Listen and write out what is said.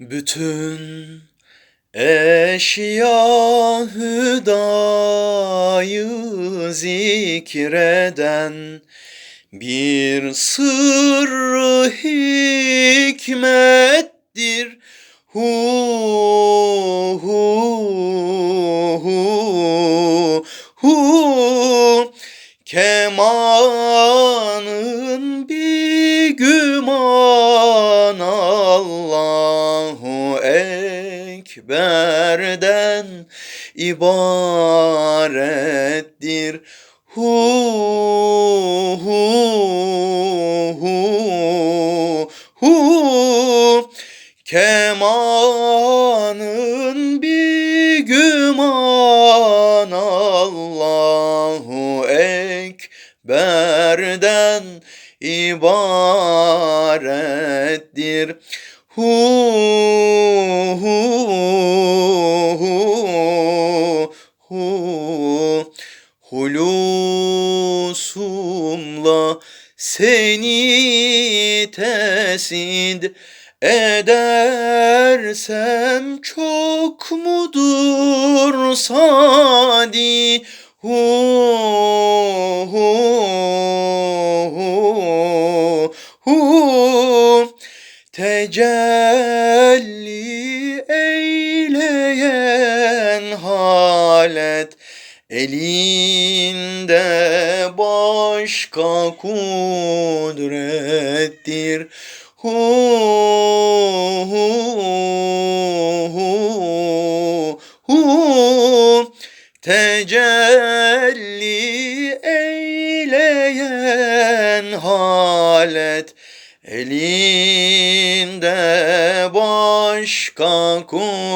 Bütün eşya hüdayı zikreden bir sırrı hikmettir. Hu hu hu hu kemanın bir güman Allahu Ekber'den ibarettir. Hu hu hu hu kemanın bir güman Allahu Ekber'den ibarettir. Hu Hulusumla seni tesid edersem çok mudur sadi. Hu hu hu hu. Tecelli eyleyen halet elinde başka kudrettir. Hu hu hu hu tecelli eyleyen halet elinde başka kudrettir.